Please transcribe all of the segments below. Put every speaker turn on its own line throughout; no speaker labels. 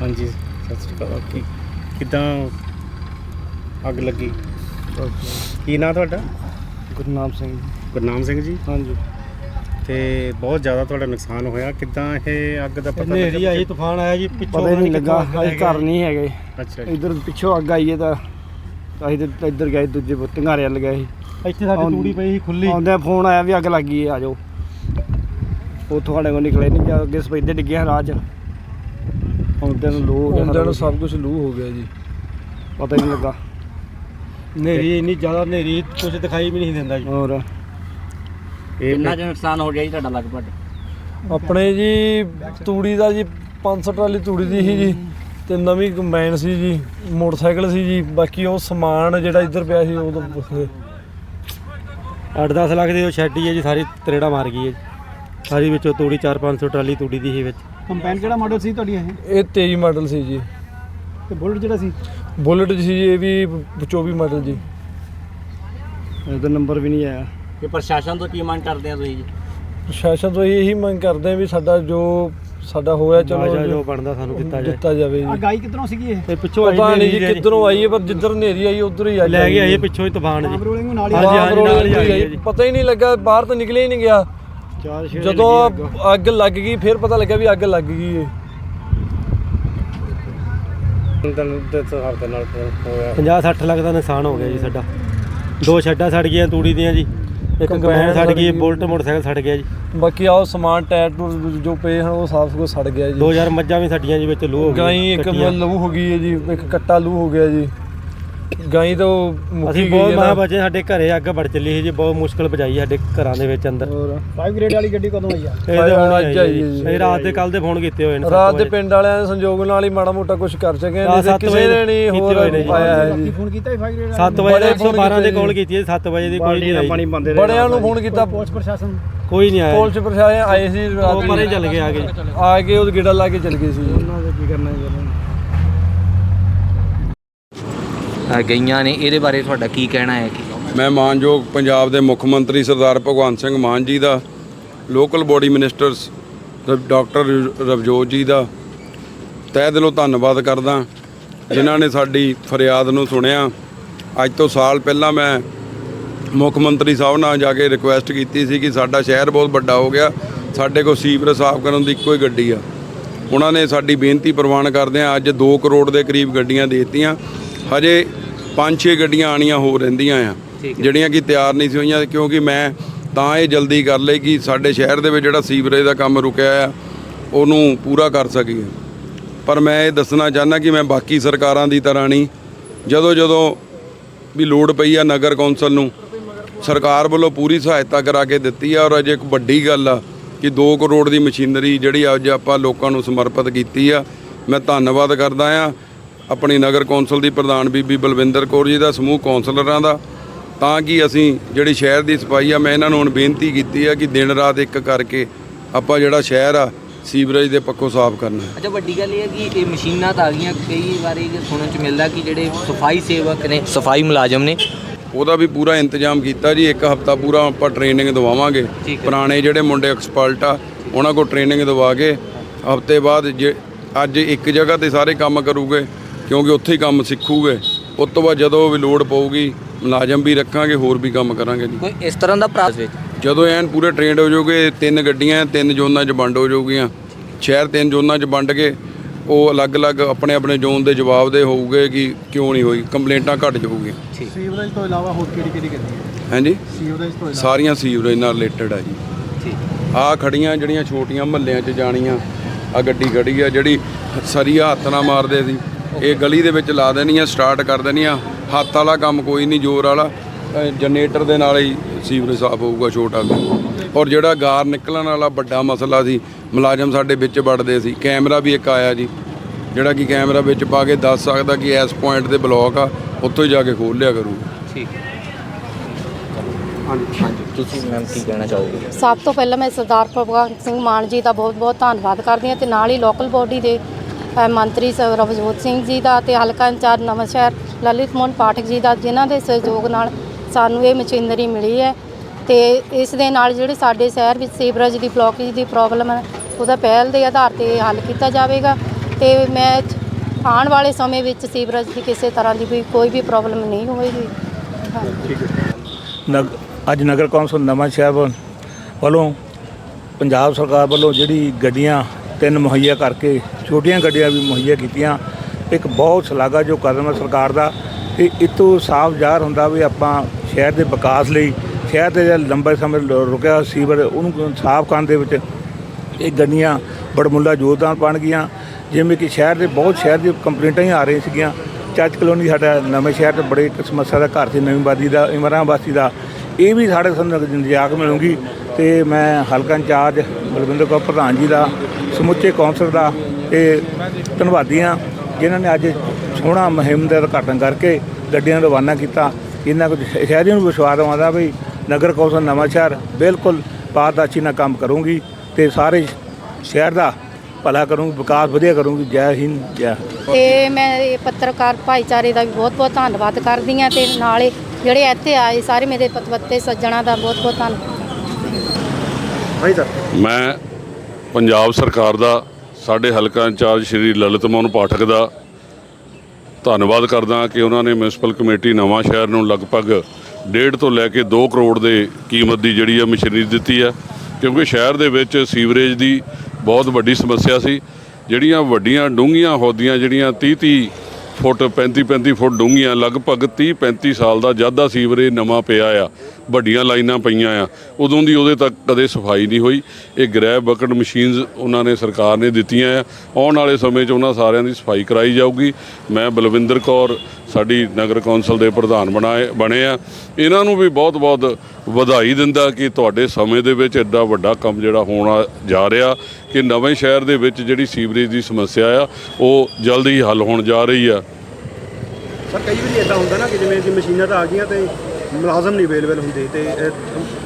ਹਾਂਜੀ ਸਤਿ ਸ਼੍ਰੀ ਅਕਾਲ। ਕੀ ਕਿਦਾਂ ਅੱਗ ਲੱਗੀ? ਕੀ ਨਾਂ ਤੁਹਾਡਾ?
ਗੁਰਨਾਮ ਸਿੰਘ।
ਗੁਰਨਾਮ ਸਿੰਘ ਜੀ?
ਹਾਂਜੀ।
ਤੇ ਬਹੁਤ ਜ਼ਿਆਦਾ ਤੁਹਾਡਾ ਨੁਕਸਾਨ ਹੋਇਆ। ਕਿਦਾਂ ਇਹ ਅੱਗ ਦਾ ਪਤਾ
ਹਨੇਰੀ ਆਈ ਤੂਫਾਨ ਆਇਆ ਜੀ ਪਿੱਛੋਂ ਪਤਾ ਨਹੀਂ ਲੱਗਾ ਅਸੀਂ ਘਰ ਨਹੀਂ ਹੈਗੇ।
ਅੱਛਾ ਜੀ।
ਇਧਰ ਪਿੱਛੋਂ ਅੱਗ ਆਈ ਹੈ ਤਾਂ ਅਸੀਂ ਤੇ ਇੱਧਰ ਗਏ ਦੂਜੇ ਟੰਗਾਰੇ ਵੱਲ ਗਏ ਸੀ।
ਇੱਥੇ ਸਾਡੀ ਤੂੜੀ ਪਈ ਸੀ ਖੁੱਲੀ
ਆਉਂਦਿਆਂ ਫੋਨ ਆਇਆ ਵੀ ਅੱਗ ਲੱਗੀ ਹੈ ਆ ਜਾਓ। ਉਹ ਤੁਹਾਡੇ ਕੋਲ ਨਿਕਲੇ ਨਹੀਂ ਜਾ ਅੱਗੇ ਸਪੈਦੇ ਡਿੱਗੇ ਰਾਹ 'ਚ। ਆਉਂਦਿਆਂ ਨੂੰ ਲੋ ਹੋ ਗਿਆ
ਹੁੰਦਿਆਂ ਨੂੰ
ਸਾਰਾ
ਸਭ ਕੁਝ ਲੂ ਹੋ ਗਿਆ ਜੀ।
ਪਤਾ ਹੀ ਨਹੀਂ ਲੱਗਾ।
ਹਨੇਰੀ ਇੰਨੀ ਜ਼ਿਆਦਾ ਹਨੇਰੀ ਕੁਝ ਦਿਖਾਈ ਵੀ ਨਹੀਂ ਦਿੰਦਾ ਜੀ।
ਹੋਰ।
ਇਹ
ਕਿੰਨਾ ਕੁ ਨੁਕਸਾਨ ਹੋ ਗਿਆ ਜੀ ਤੁਹਾਡਾ ਲਗਭਗ?
ਆਪਣੇ ਜੀ ਤੂੜੀ ਦਾ ਜੀ 500 ਟਰਾਲੀ ਤੂੜੀ ਦੀ ਸੀ ਜੀ ਤੇ ਨਵੀਂ ਕੰਬਾਈਨ ਸੀ ਜੀ ਮੋਟਰਸਾਈਕਲ ਸੀ ਜੀ ਬਾਕੀ ਉਹ ਸਮਾਨ ਜਿਹੜਾ ਇੱਧਰ ਪਿਆ ਸੀ ਉਹ ਤਾਂ ਪੁੱਛਦੇ
8-10 ਲੱਖ ਦੀ ਉਹ ਸ਼ੈਡ ਹੀ ਹੈ ਜੀ ਸਾਰੀ ਤਰੇੜਾ ਮਾਰ ਗਈ ਹੈ ਜੀ। ਸਾਰੀ ਵਿੱਚੋਂ ਤੂੜੀ 4-500 ਟਰਾਲੀ ਤੂੜੀ ਦੀ ਸੀ ਵਿੱਚ।
ਕੰਪੈਨ ਕਿਹੜਾ ਮਾਡਲ ਸੀ ਤੁਹਾਡੀ ਇਹ?
ਇਹ 23 ਮਾਡਲ ਸੀ ਜੀ।
ਤੇ ਬੁਲਟ ਜਿਹੜਾ ਸੀ?
ਬੁਲਟ ਜੀ ਸੀ ਜੀ, ਇਹ ਵੀ 24 ਮਾਡਲ ਜੀ।
ਇਹਦਾ ਨੰਬਰ ਵੀ ਨਹੀਂ ਆਇਆ।
ਕਿ ਪ੍ਰਸ਼ਾਸਨ ਤੋਂ ਕੀ ਮੰਗ ਕਰਦੇ ਆ ਤੁਸੀਂ ਜੀ?
ਪ੍ਰਸ਼ਾਸਨ ਤੋਂ ਇਹੀ ਮੰਗ ਕਰਦੇ ਆ ਵੀ ਸਾਡਾ ਜੋ ਸਾਡਾ ਹੋਇਆ ਚਲੋ
ਜੋ ਬਣਦਾ ਸਾਨੂੰ ਦਿੱਤਾ ਜਾਏ।
ਦਿੱਤਾ ਜਾਵੇ
ਆ
ਜੀ
ਗਾਈ ਕਿੱਧਰੋਂ ਸੀਗੀ ਇਹ?
ਤੇ ਪਿੱਛੋਂ ਆਈ
ਪਤਾ ਨਹੀਂ ਜੀ
ਹੈ
ਕਿੱਧਰੋਂ ਆਈ ਹੈ ਪਰ ਜਿੱਧਰ ਹਨੇਰੀ ਆਈ ਉਧਰ ਹੀ ਆਈ
ਲੈ ਕੇ ਆਏ ਪਿੱਛੋਂ ਹੀ ਤੂਫਾਨ ਜੀ। ਹਾਂਜੀ, ਹਾਂਜੀ, ਨਾਲ ਹੀ
ਰੋਡ
ਆਈ ਹੈ।
ਆਈ
ਜੀ।
ਪਤਾ ਹੀ ਨਹੀਂ ਲੱਗਾ ਬਾਹਰ ਤਾਂ ਨਿਕਲਿਆ ਹੀ ਨਹੀਂ ਗਿਆ।
ਚਾਰ ਛੇ
ਜਦੋਂ ਅੱਗ ਲੱਗ ਗਈ ਫਿਰ ਪਤਾ ਲੱਗਾ ਵੀ ਅੱਗ ਲੱਗ ਗਈ ਹੈ
ਦਿਨ ਦੇ ਹਿਸਾਬ ਦੇ ਨਾਲ ਹੋਇਆ
50-60 ਲੱਖ ਦਾ ਨੁਕਸਾਨ ਹੋ ਗਿਆ ਜੀ ਸਾਡਾ। ਦੋ ਸ਼ੈੱਡਾਂ ਸੜ ਗਈਆਂ ਤੂੜੀ ਦੀਆਂ ਜੀ। ਇੱਕ
ਕੰਬਾਈਨ
ਸੜ ਗਈ। ਬੁਲਟ ਮੋਟਰਸਾਈਕਲ ਸੜ ਗਿਆ ਜੀ।
ਬਾਕੀ ਆਹ ਉਹ ਸਮਾਨ ਟਾਇਰ ਟੂਰ ਜੋ ਪਏ ਹਨ ਉਹ ਸਾਫ਼ ਸੁਥਰਾ ਸੜ ਗਿਆ ਜੀ।
2000 ਮੱਝਾਂ ਵੀ ਸਾਡੀਆਂ ਜੀ ਵਿੱਚ ਲੂ ਹੋ ਗਈ
ਗਾਈ ਇੱਕ ਲਹੂ ਹੋ ਗਈ ਹੈ ਜੀ ਇੱਕ ਕੱਟਾ ਲਹੂ ਹੋ ਗਿਆ ਜੀ। ਗਾਈ ਤਾਂ ਉਹ ਮੁੱਕੀ
ਅਸੀਂ
ਗਈ
ਬਹੁਤ
ਹੈ
ਮਾਂ। ਬਚੇ ਸਾਡੇ ਘਰੇ ਅੱਗ ਵੜ ਚੱਲੀ ਸੀ ਜੀ ਬਹੁਤ ਮੁਸ਼ਕਲ ਬਚਾਈ ਸਾਡੇ ਘਰਾਂ ਦੇ ਵਿੱਚ ਅੰਦਰ
ਹੋਰ
5 ਗ੍ਰੇਡ ਵਾਲੀ ਗੱਡੀ ਕਦੋਂ ਆਈ ਆ
ਇਹ ਤੇ ਹੁਣ
ਅੱਜ
ਆਈ ਹੈ ਜੀ
ਜੀ।
ਇਹ ਰਾਤ ਦੇ ਕੱਲ ਦੇ ਫੋਨ ਕੀਤੇ ਹੋਏ ਨੇ
ਰਾਤ ਦੇ। ਪਿੰਡ ਵਾਲਿਆਂ ਦੇ ਸੰਯੋਗ ਨਾਲ ਹੀ ਮਾੜਾ ਮੋਟਾ ਕੁਝ ਕਰ ਸਕੇ
ਰਾਤ
ਨਹੀਂ ਤੇ
ਸੱਤ
ਕਿਸੇ ਨੇ ਨਹੀਂ
ਵਜੇ
ਹੋਰ
ਕੀਤੇ ਹੋਏ ਨੇ ਜੀ।
ਪਾਇਆ ਹੈ
ਬਾਕੀ
ਜੀ
ਫੋਨ ਕੀਤਾ 5 ਗ੍ਰੇਡ
ਸੱਤ ਵਜੇ
ਬੜੇ
ਦੇ
ਫੋਨ
112 ਦੇ
ਕੀਤੇ
ਕਾਲ
ਜੀ।
ਕੀਤੀ ਹੈ 7 ਵਜੇ ਦੀ ਕੋਈ ਨਹੀਂ ਆਈ
ਬੜਿਆਂ ਨੂੰ ਫੋਨ ਕੀਤਾ
ਪੁਲਿਸ ਪ੍ਰਸ਼ਾਸਨ
ਕੋਈ ਨਹੀਂ ਆਇਆ
ਪੁਲਿਸ ਪ੍ਰਸ਼ਾਸਨ ਆਏ ਸੀ ਰਾਤ
ਉਹ
ਨੂੰ।
ਪਰੇ ਚੱਲ ਗਏ ਆ ਗਏ
ਆ ਕੇ ਉਹ ਗੇੜਾ ਲਾ ਕੇ ਚਲ ਗਏ ਸੀ ਜੀ।
ਉਹਨਾਂ ਦਾ ਕੀ ਕਰਨਾ ਹੈ
ਅ, ਗਈਆਂ ਨੇ। ਇਹਦੇ ਬਾਰੇ ਤੁਹਾਡਾ ਕੀ ਕਹਿਣਾ ਹੈ?
ਮੈਂ ਮਾਨਯੋਗ ਪੰਜਾਬ ਦੇ ਮੁੱਖ ਮੰਤਰੀ ਸਰਦਾਰ ਭਗਵੰਤ ਸਿੰਘ ਮਾਨ ਜੀ ਦਾ local body ministers doctor Ravjot ji ਦਾ ਤਹਿ ਦਿਲੋਂ ਧੰਨਵਾਦ ਕਰਦਾ, ਜਿਨ੍ਹਾਂ ਨੇ ਸਾਡੀ ਫਰਿਆਦ ਨੂੰ ਸੁਣਿਆ। ਅੱਜ ਤੋਂ ਸਾਲ ਪਹਿਲਾਂ ਮੈਂ ਮੁੱਖ ਮੰਤਰੀ ਸਾਹਿਬ ਨਾਲ ਜਾ ਕੇ ਰਿਕੁਐਸਟ ਕੀਤੀ ਸੀ ਕਿ ਸਾਡਾ ਸ਼ਹਿਰ ਬਹੁਤ ਵੱਡਾ ਹੋ ਗਿਆ, ਸਾਡੇ ਕੋਲ ਸੀਵਰੇਜ ਸਾਫ਼ ਕਰਨ ਦੀ ਇੱਕੋ ਹੀ ਗੱਡੀ ਆ। ਉਹਨਾਂ ਨੇ ਸਾਡੀ ਬੇਨਤੀ ਪ੍ਰਵਾਨ ਕਰਦਿਆਂ ਅੱਜ 2 ਕਰੋੜ ਦੇ ਕਰੀਬ ਗੱਡੀਆਂ ਦੇ ਦਿੱਤੀਆਂ। ਹਜੇ 5-6 ਗੱਡੀਆਂ ਆਣੀਆਂ ਹੋ ਰਹਿੰਦੀਆਂ ਆ ਜਿਹੜੀਆਂ ਕਿ ਤਿਆਰ ਨਹੀਂ ਸੀ ਹੋਈਆਂ ਕਿਉਂਕਿ ਮੈਂ ਤਾਂ ਇਹ ਜਲਦੀ ਕਰ ਲਈ ਕਿ ਸਾਡੇ ਸ਼ਹਿਰ ਦੇ ਵਿੱਚ ਜਿਹੜਾ ਸੀਵਰੇਜ ਦਾ ਕੰਮ ਰੁਕਿਆ ਆ ਉਹਨੂੰ ਪੂਰਾ ਕਰ ਸਕੀਏ। ਪਰ ਮੈਂ ਇਹ ਦੱਸਣਾ ਚਾਹੁੰਦਾ ਕਿ ਮੈਂ ਬਾਕੀ ਸਰਕਾਰਾਂ ਦੀ ਤਰ੍ਹਾਂ ਨਹੀਂ ਜਦੋਂ ਜਦੋਂ ਵੀ ਲੋੜ ਪਈ ਆ ਨਗਰ ਕੌਂਸਲ ਨੂੰ ਸਰਕਾਰ ਵੱਲੋਂ ਪੂਰੀ ਸਹਾਇਤਾ ਕਰਾ ਕੇ ਦਿੱਤੀ ਆ ਔਰ ਅਜੇ ਇੱਕ ਵੱਡੀ ਗੱਲ ਆ ਕਿ 2 ਕਰੋੜ ਦੀ ਮਸ਼ੀਨਰੀ ਜਿਹੜੀ ਅੱਜ ਆਪਾਂ ਲੋਕਾਂ ਨੂੰ ਸਮਰਪਿਤ ਕੀਤੀ ਆ ਮੈਂ ਧੰਨਵਾਦ ਕਰਦਾ ਆ। ਆਪਣੀ ਨਗਰ ਕੌਂਸਲ ਦੀ ਪ੍ਰਧਾਨ ਬੀਬੀ ਬਲਵਿੰਦਰ ਕੌਰ ਜੀ ਦਾ ਸਮੂਹ ਕੌਂਸਲਰਾਂ ਦਾ। ਤਾਂ ਕਿ ਅਸੀਂ ਜਿਹੜੀ ਸ਼ਹਿਰ ਦੀ ਸਫ਼ਾਈ ਆ ਮੈਂ ਇਹਨਾਂ ਨੂੰ ਹੁਣ ਬੇਨਤੀ ਕੀਤੀ ਆ ਕਿ ਦਿਨ ਰਾਤ ਇੱਕ ਕਰਕੇ ਆਪਾਂ ਜਿਹੜਾ ਸ਼ਹਿਰ ਆ ਸੀਵਰੇਜ ਦੇ ਪੱਖੋਂ ਸਾਫ਼ ਕਰਨਾ
ਅੱਛਾ ਵੱਡੀ ਗੱਲ ਇਹ ਹੈ ਕਿ ਇਹ ਮਸ਼ੀਨਾਂ ਤਾਂ ਆ ਗਈਆਂ ਕਈ ਵਾਰੀ ਸੁਣਨ ਚ ਮਿਲਦਾ ਕਿ ਜਿਹੜੇ ਸਫ਼ਾਈ ਸੇਵਕ ਨੇ ਸਫ਼ਾਈ ਮੁਲਾਜ਼ਮ ਨੇ।
ਉਹਦਾ ਵੀ ਪੂਰਾ ਇੰਤਜ਼ਾਮ ਕੀਤਾ ਜੀ ਇੱਕ ਹਫਤਾ ਪੂਰਾ ਆਪਾਂ ਟ੍ਰੇਨਿੰਗ ਦਵਾਵਾਂਗੇ। ਪੁਰਾਣੇ ਜਿਹੜੇ ਮੁੰਡੇ ਐਕਸਪਰਟ ਆ ਉਹਨਾਂ ਕੋਲ ਟ੍ਰੇਨਿੰਗ ਦਵਾ ਕੇ ਹਫ਼ਤੇ ਬਾਅਦ ਜੇ ਅੱਜ ਇੱਕ ਜਗ੍ਹਾ ਤੇ ਸਾਰੇ ਕੰਮ ਕਰੂਗੇ ਕਿਉਂਕਿ ਉੱਥੇ ਹੀ ਕੰਮ ਸਿੱਖੂਗੇ। ਉਸ ਤੋਂ ਬਾਅਦ ਜਦੋਂ ਵੀ ਲੋੜ ਪਊਗੀ ਮੁਲਾਜ਼ਮ ਵੀ ਰੱਖਾਂਗੇ ਹੋਰ ਵੀ ਕੰਮ ਕਰਾਂਗੇ ਜੀ।
ਕੋਈ ਇਸ ਤਰ੍ਹਾਂ ਦਾ ਪ੍ਰਾਸ ਵਿੱਚ?
ਜਦੋਂ ਐਨ ਪੂਰੇ ਟ੍ਰੇਨਡ ਹੋ ਜਾਓਗੇ ਤਿੰਨ ਗੱਡੀਆਂ ਤਿੰਨ ਜ਼ੋਨਾਂ 'ਚ ਵੰਡ ਹੋ ਜਾਊਗੀਆਂ। ਸ਼ਹਿਰ ਤਿੰਨ ਜ਼ੋਨਾਂ 'ਚ ਵੰਡ ਕੇ ਉਹ ਅਲੱਗ-ਅਲੱਗ ਆਪਣੇ ਆਪਣੇ ਜ਼ੋਨ ਦੇ ਜਵਾਬ ਦੇ ਹੋਊਗੇ ਕਿ ਕਿਉਂ ਨਹੀਂ ਹੋਈ ਕੰਪਲੇਂਟਾਂ ਘਟ ਜਾਊਗੀਆਂ।
ਸੀਵਰੇਜ ਤੋਂ ਇਲਾਵਾ ਹੋਰ ਕਿਹੜੀ ਕਿਹੜੀ ਗੱਡੀ ਹੈ?
ਹਾਂਜੀ?
ਸੀਵਰੇਜ ਤੋਂ ਇਲਾਵਾ।
ਸਾਰੀਆਂ ਸੀਵਰੇਜ ਨਾਲ ਰਿਲੇਟਡ ਆ ਜੀ।
ਠੀਕ।
ਆ ਖੜੀਆਂ ਜਿਹੜੀਆਂ ਛੋਟੀਆਂ ਮਹੱਲਿਆਂ 'ਚ ਜਾਣੀਆਂ ਆ ਗੱਡੀ ਖੜੀ ਆ ਜਿਹੜੀ ਸਰੀਆ ਹੱਥ ਨਾਲ ਮਾਰਦੇ ਸੀ। ਇਹ ਗਲੀ ਦੇ ਵਿੱਚ ਲਾ ਦੇਣੀਆਂ ਸਟਾਰਟ ਕਰ ਦੇਣੀਆਂ। ਹੱਥ ਵਾਲਾ ਕੰਮ ਕੋਈ ਨਹੀਂ ਜ਼ੋਰ ਵਾਲਾ। ਜਨਰੇਟਰ ਦੇ ਨਾਲ ਹੀ ਸੀਵਰੇਜ ਸਾਫ਼ ਹੋਊਗਾ ਛੋਟਾ ਵੀ ਔਰ ਜਿਹੜਾ ਗਾਰ ਨਿਕਲਣ ਵਾਲਾ ਵੱਡਾ ਮਸਲਾ ਸੀ ਮੁਲਾਜ਼ਮ ਸਾਡੇ ਵਿੱਚ ਵੜਦੇ ਸੀ। ਕੈਮਰਾ ਵੀ ਇੱਕ ਆਇਆ ਜੀ। ਜਿਹੜਾ ਕਿ ਕੈਮਰਾ ਵਿੱਚ ਪਾ ਕੇ ਦੱਸ ਸਕਦਾ ਕਿ ਇਸ ਪੁਆਇੰਟ ਤੇ ਬਲੌਕ ਆ ਉੱਥੋਂ ਹੀ ਜਾ ਕੇ ਖੋਲ ਲਿਆ ਕਰੂਗਾ
ਠੀਕ। ਹਾਂਜੀ ਤੁਸੀਂ ਮੈਮ ਕੀ ਕਹਿਣਾ ਚਾਹੋਗੇ?
ਸਭ ਤੋਂ ਪਹਿਲਾਂ ਮੈਂ ਸਰਦਾਰ ਭਗਵੰਤ ਸਿੰਘ ਮਾਨ ਜੀ ਦਾ ਬਹੁਤ-ਬਹੁਤ ਧੰਨਵਾਦ ਕਰਦੀ ਹਾਂ ਤੇ ਨਾਲ ਹੀ ਲੋਕਲ ਬੋਡੀ ਦੇ ਮੰਤਰੀ ਸ ਰਵਜੋਤ ਸਿੰਘ ਜੀ ਦਾ ਤੇ ਹਲਕਾ ਇੰਚਾਰਜ ਨਵਾਂਸ਼ਹਿਰ ਲਲਿਤ ਮੋਹਨ ਪਾਠਕ ਜੀ ਦਾ, ਜਿਨ੍ਹਾਂ ਦੇ ਸਹਿਯੋਗ ਨਾਲ ਸਾਨੂੰ ਇਹ ਮਸ਼ੀਨਰੀ ਮਿਲੀ ਹੈ। ਤੇ ਇਸ ਦੇ ਨਾਲ ਜਿਹੜੇ ਸਾਡੇ ਸ਼ਹਿਰ ਵਿੱਚ ਸੀਵਰੇਜ ਦੀ ਬਲੋਕੇਜ ਦੀ ਪ੍ਰੋਬਲਮ ਹੈ, ਉਹਦਾ ਪਹਿਲ ਦੇ ਆਧਾਰ ਤੇ ਹੱਲ ਕੀਤਾ ਜਾਵੇਗਾ। ਤੇ ਮੈਂ ਚ- ਆਉਣ ਵਾਲੇ ਸਮੇਂ ਵਿੱਚ ਸੀਵਰੇਜ ਦੀ ਕਿਸੇ ਤਰ੍ਹਾਂ ਦੀ ਵੀ ਕੋਈ ਵੀ ਪ੍ਰੋਬਲਮ ਨਹੀਂ ਹੋਵੇਗੀ। ਹਾਂਜੀ
ਨਗ, ਅੱਜ ਨਗਰ ਕੌਂਸਲ ਨਵਾਂ ਸ਼ਹਿਰ ਵੱਲੋਂ ਪੰਜਾਬ ਸਰਕਾਰ ਵੱਲੋਂ ਜਿਹੜੀ ਗੱਡੀਆਂ ਤਿੰਨ ਮੁਹੱਈਆ ਕਰਕੇ, ਛੋਟੀਆਂ ਗੱਡੀਆਂ ਵੀ ਮੁਹੱਈਆ ਕੀਤੀਆਂ। ਇੱਕ ਬਹੁਤ ਸ਼ਲਾਘਾ ਜੋ ਕਦਮ ਹੈ ਸਰਕਾਰ ਦਾ ਤੇ ਇਤੋਂ ਸਾਫ਼ ਜ਼ਾਹਰ ਹੁੰਦਾ ਵੀ ਆਪਾਂ ਸ਼ਹਿਰ ਦੇ ਵਿਕਾਸ ਲਈ, ਸ਼ਹਿਰ ਦੇ ਜਿਹੜਾ ਲੰਬੇ ਸਮੇਂ ਰੁਕਿਆ ਹੋਇਆ ਸੀਵਰ, ਉਹਨੂੰ ਸਾਫ਼ ਕਰਨ ਦੇ ਵਿੱਚ ਇਹ ਗੱਡੀਆਂ ਬੜਮੁੱਲਾ ਯੋਗਦਾਨ ਪਾਉਣ ਜਿਵੇਂ ਕਿ ਸ਼ਹਿਰ ਦੇ, ਬਹੁਤ ਸ਼ਹਿਰ ਦੀ ਕੰਪਲੇਂਟਾਂ ਹੀ ਆ ਰਹੀਆਂ ਸੀਗੀਆਂ। ਚੱਚ ਕਲੋਨੀ ਸਾਡਾ ਨਵੇਂ ਸ਼ਹਿਰ ਤੇ ਬੜੇ ਇੱਕ ਸਮੱਸਿਆ ਦਾ ਘਰ ਸੀ, ਨਵੀਂ ਬਾਦੀ ਦਾ ਇਮਰਾਂ ਬਸਤੀ ਦਾ। ਇਹ ਵੀ ਸਾਡੇ ਸਾਨੂੰ ਨਿਜਾਕ ਮਿਲੂਗੀ ਤੇ ਮੈਂ ਹਲਕਾ ਇੰਚਾਰਜ ਬਲਵਿੰਦਰ ਕੌਰ ਪ੍ਰਧਾਨ ਜੀ ਦਾ, ਸਮੁੱਚੇ ਕੌਂਸਲ ਦਾ ਤੇ ਧੰਨਵਾਦੀ ਹਾਂ, ਜਿਨ੍ਹਾਂ ਨੇ ਅੱਜ ਸੋਹਣਾ ਮੁਹਿੰਮ ਦਾ ਉਦਘਾਟਨ ਕਰਕੇ ਗੱਡੀਆਂ ਰਵਾਨਾ ਕੀਤਾ। ਇਹਨਾਂ ਕੁਝ ਸ਼ਹਿਰੀਆਂ ਨੂੰ ਵਿਸ਼ਵਾਸ ਆਉਂਦਾ ਵੀ ਨਗਰ ਕੌਂਸਲ ਨਵਾਂ ਸ਼ਹਿਰ ਬਿਲਕੁਲ ਪਾਰਦਰਸ਼ੀ ਨਾਲ ਕੰਮ ਕਰੂੰਗੀ ਤੇ ਸਾਰੇ ਸ਼ਹਿਰ ਦਾ ਭਲਾ ਕਰੂੰਗੀ, ਵਿਕਾਸ ਵਧੀਆ ਕਰੂੰਗੀ। ਜੈ ਹਿੰਦ, ਜੈ
ਤੇ ਮੈਂ ਇਹ ਪੱਤਰਕਾਰ ਭਾਈਚਾਰੇ ਦਾ ਵੀ ਬਹੁਤ-ਬਹੁਤ ਧੰਨਵਾਦ ਕਰਦੀ ਹਾਂ ਤੇ ਨਾਲੇ ਜਿਹੜੇ ਇੱਥੇ ਆਏ ਸਾਰੇ ਮੇਰੇ ਪਤਵੱਤੇ ਸੱਜਣਾ ਦਾ ਬਹੁਤ-ਬਹੁਤ ਧੰਨਵਾਦ
ਮੈਂ ਪੰਜਾਬ ਸਰਕਾਰ ਦਾ ਸਾਡੇ ਹਲਕਾ ਇੰਚਾਰਜ ਸ਼੍ਰੀ ਲਲਿਤ ਮੋਹਨ ਪਾਠਕ ਦਾ ਧੰਨਵਾਦ ਕਰਦਾ ਕਿ ਉਹਨਾਂ ਨੇ ਮਿਊਨਿਸਪਲ ਕਮੇਟੀ ਨਵਾਂ ਸ਼ਹਿਰ ਨੂੰ ਲਗਭਗ ਡੇਢ ਤੋਂ ਲੈ ਕੇ 2 ਕਰੋੜ ਦੇ ਕੀਮਤ ਦੀ ਜਿਹੜੀ ਆ ਮਸ਼ੀਨਰੀ ਦਿੱਤੀ ਹੈ ਕਿਉਂਕਿ ਸ਼ਹਿਰ ਦੇ ਵਿੱਚ ਸੀਵਰੇਜ ਦੀ ਬਹੁਤ ਵੱਡੀ ਸਮੱਸਿਆ ਸੀ। ਜਿਹੜੀਆਂ ਵੱਡੀਆਂ ਡੂੰਘੀਆਂ ਹੋਦੀਆਂ ਜਿਹੜੀਆਂ 30 30 ਫੁੱਟ 35 35 ਫੁੱਟ ਡੂੰਘੀਆਂ, ਲਗਭਗ 30 35 ਸਾਲ ਦਾ ਜ਼ਿਆਦਾ ਸੀਵਰੇਜ ਨਵਾਂ ਪਿਆ ਆ। ਵੱਡੀਆਂ ਲਾਈਨਾਂ ਪਈਆਂ ਆ। ਉਦੋਂ ਦੀ ਉਹਦੇ ਤੱਕ ਕਦੇ ਸਫ਼ਾਈ ਨਹੀਂ ਹੋਈ। ਇਹ ਗ੍ਰੈਬ ਬਕਟ ਮਸ਼ੀਨਸ ਉਹਨਾਂ ਨੇ ਸਰਕਾਰ ਨੇ ਦਿੱਤੀਆਂ ਆ। ਆਉਣ ਵਾਲੇ ਸਮੇਂ 'ਚ ਉਹਨਾਂ ਸਾਰਿਆਂ ਦੀ ਸਫ਼ਾਈ ਕਰਾਈ ਜਾਊਗੀ। ਮੈਂ ਬਲਵਿੰਦਰ ਕੌਰ, ਸਾਡੀ ਨਗਰ ਕੌਂਸਲ ਦੇ ਪ੍ਰਧਾਨ ਬਣਾਏ, ਬਣੇ ਆ। ਇਹਨਾਂ ਨੂੰ ਵੀ ਬਹੁਤ-ਬਹੁਤ ਵਧਾਈ ਦਿੰਦਾ ਕਿ ਤੁਹਾਡੇ ਸਮੇਂ ਦੇ ਵਿੱਚ ਐਡਾ ਵੱਡਾ ਕੰਮ ਜਿਹੜਾ ਹੋਣਾ ਜਾ ਰਿਹਾ। ਕਿ ਨਵੇਂ ਸ਼ਹਿਰ ਦੇ ਵਿੱਚ ਜਿਹੜੀ ਸੀਵਰੇਜ ਦੀ ਸਮੱਸਿਆ ਆ ਉਹ ਜਲਦੀ ਹੀ ਹੱਲ ਹੋਣ ਜਾ ਰਹੀ ਆ।
ਸਰ ਕਈ ਵਾਰੀ ਇਦਾਂ ਹੁੰਦਾ ਨਾ ਕਿ ਜਿਵੇਂ ਕਿ ਮਸ਼ੀਨਾਂ ਤਾਂ ਆ ਗਈਆਂ ਤੇ ਮੁਲਾਜ਼ਮ ਨਹੀਂ ਅਵੇਲੇਬਲ ਹੁੰਦੇ ਤੇ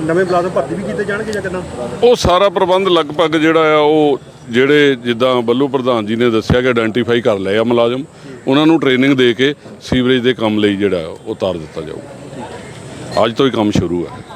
ਨਵੇਂ ਮੁਲਾਜ਼ਮ ਭਰਤੀ ਵੀ ਕੀਤੇ ਜਾਣਗੇ ਜਾਂ ਕਿੱਦਾਂ?
ਉਹ ਸਾਰਾ ਪ੍ਰਬੰਧ ਲਗਭਗ ਜਿਹੜਾ ਆ ਉਹ ਜਿਹੜੇ ਜਿੱਦਾਂ ਬੱਲੂ ਪ੍ਰਧਾਨ ਜੀ ਨੇ ਦੱਸਿਆ ਕਿ ਆਇਡੈਂਟੀਫਾਈ ਕਰ ਲਏ ਆ ਮੁਲਾਜ਼ਮ ਉਹਨਾਂ ਨੂੰ ਟ੍ਰੇਨਿੰਗ ਦੇ ਕੇ ਸੀਵਰੇਜ ਦੇ ਕੰਮ ਲਈ ਜਿਹੜਾ ਉਹ ਉਤਾਰ ਦਿੱਤਾ ਜਾਊਗਾ ਅੱਜ ਤੋਂ ਹੀ ਕੰਮ ਸ਼ੁਰੂ ਹੈ